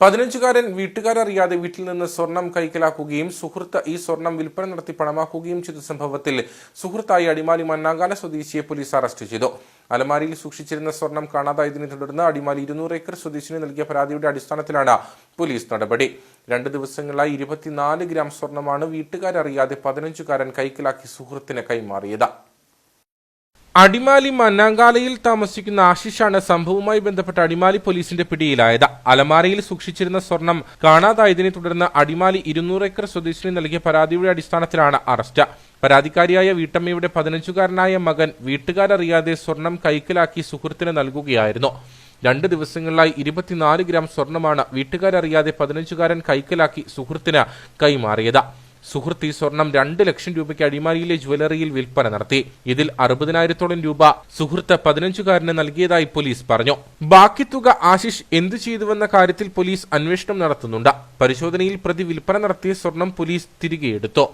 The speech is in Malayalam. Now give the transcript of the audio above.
പതിനഞ്ചുകാരൻ വീട്ടുകാരറിയാതെ വീട്ടിൽ നിന്ന് സ്വർണം കൈക്കലാക്കുകയും സുഹൃത്ത് ഈ സ്വർണം വിൽപ്പന നടത്തി പണമാക്കുകയും ചെയ്ത സംഭവത്തിൽ സുഹൃത്തായി അടിമാലി മന്നാങ്കാല സ്വദേശിയെ പോലീസ് അറസ്റ്റ് ചെയ്തു. അലമാരിയിൽ സൂക്ഷിച്ചിരുന്ന സ്വർണം കാണാതായതിനെ തുടർന്ന് അടിമാലി ഇരുന്നൂറ് ഏക്കർ സ്വദേശിന് നൽകിയ പരാതിയുടെ അടിസ്ഥാനത്തിലാണ് പോലീസ് നടപടി. രണ്ട് ദിവസങ്ങളായി ഇരുപത്തിനാല് ഗ്രാം സ്വർണമാണ് വീട്ടുകാരറിയാതെ പതിനഞ്ചുകാരൻ കൈക്കലാക്കി സുഹൃത്തിന് കൈമാറിയത്. അടിമാലി മന്നാങ്കാലയിൽ താമസിക്കുന്ന ആശിഷാണ് സംഭവവുമായി ബന്ധപ്പെട്ട് അടിമാലി പോലീസിന്റെ പിടിയിലായത്. അലമാരയിൽ സൂക്ഷിച്ചിരുന്ന സ്വർണം കാണാതായതിനെ തുടർന്ന് അടിമാലി ഇരുന്നൂറ് ഏക്കർ സ്വദേശിന് നൽകിയ പരാതിയുടെ അടിസ്ഥാനത്തിലാണ് അറസ്റ്റ്. പരാതിക്കാരിയായ വീട്ടമ്മയുടെ പതിനഞ്ചുകാരനായ മകൻ വീട്ടുകാരറിയാതെ സ്വർണം കൈക്കലാക്കി സുഹൃത്തിന് നൽകുകയായിരുന്നു. രണ്ട് ദിവസങ്ങളിലായി ഇരുപത്തിനാല് ഗ്രാം സ്വർണമാണ് വീട്ടുകാരറിയാതെ പതിനഞ്ചുകാരൻ കൈക്കലാക്കി സുഹൃത്തിന് കൈമാറിയത്. സുഹൃത്ത് സ്വർണം രണ്ട് ലക്ഷം രൂപയ്ക്ക് അടിമാലിയിലെ ജ്വല്ലറിയിൽ വിൽപ്പന നടത്തി. ഇതിൽ അറുപതിനായിരത്തോളം രൂപ സുഹൃത്ത് പതിനഞ്ചുകാരന് നൽകിയതായി പോലീസ് പറഞ്ഞു. ബാക്കി തുക ആശിഷ് എന്തു ചെയ്തുവെന്ന കാര്യത്തിൽ പോലീസ് അന്വേഷണം നടത്തുന്നുണ്ട്. പരിശോധനയിൽ പ്രതി വിൽപ്പന നടത്തിയ സ്വർണം പോലീസ് തിരികെ എടുത്തു.